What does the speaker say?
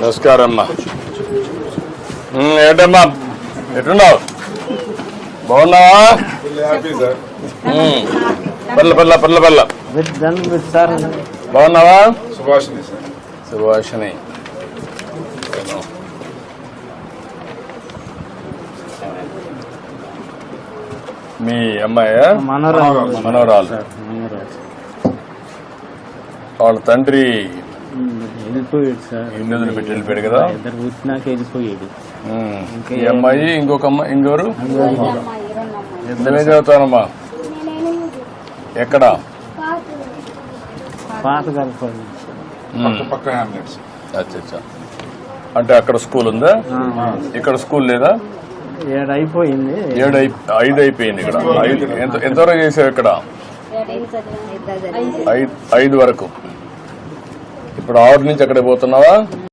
నమస్కారం అమ్మా ఏంటమ్మా? ఎట్టున్నావు బాగున్నావా? పర్ల పర్ల పర్ల పర్ల. బాగున్నావా? సుభాషిణి సుభాషిణి. మీ అమ్మాయా? మనోరాలు. మనవరాలు సార్ మనోరాలు. వాళ్ళ తండ్రి వెళ్ళిపోయాడు సార్. ఇల్లు వదిలిపెట్టి వెళ్ళిపోయాడు కదా. ఇద్దరు పుట్టినాక వెళ్ళిపోయాడు. ఉమ్, ఈ అమ్మాయి ఇంకొక అమ్మాయి ఇంకోరు? ఇద్దరే చదువుతానమ్మా ఎక్కడ? పాత కలపండి పక్క పక్క హ్యామ్లెట్స్ అచ్చా అచ్చా అంటే అక్కడ స్కూల్ ఉందా? ఇక్కడ స్కూల్ లేదా? ఏడు అయిపోయింది ఏడు ఐదు అయిపోయింది ఇక్కడ. ఐదు. ఎంత ఎంతవరకు చేసావు ఇక్కడ? ఐదు ఐదు వరకు. ఇప్పుడు ఆరు నుంచి అక్కడ పోతున్నావా?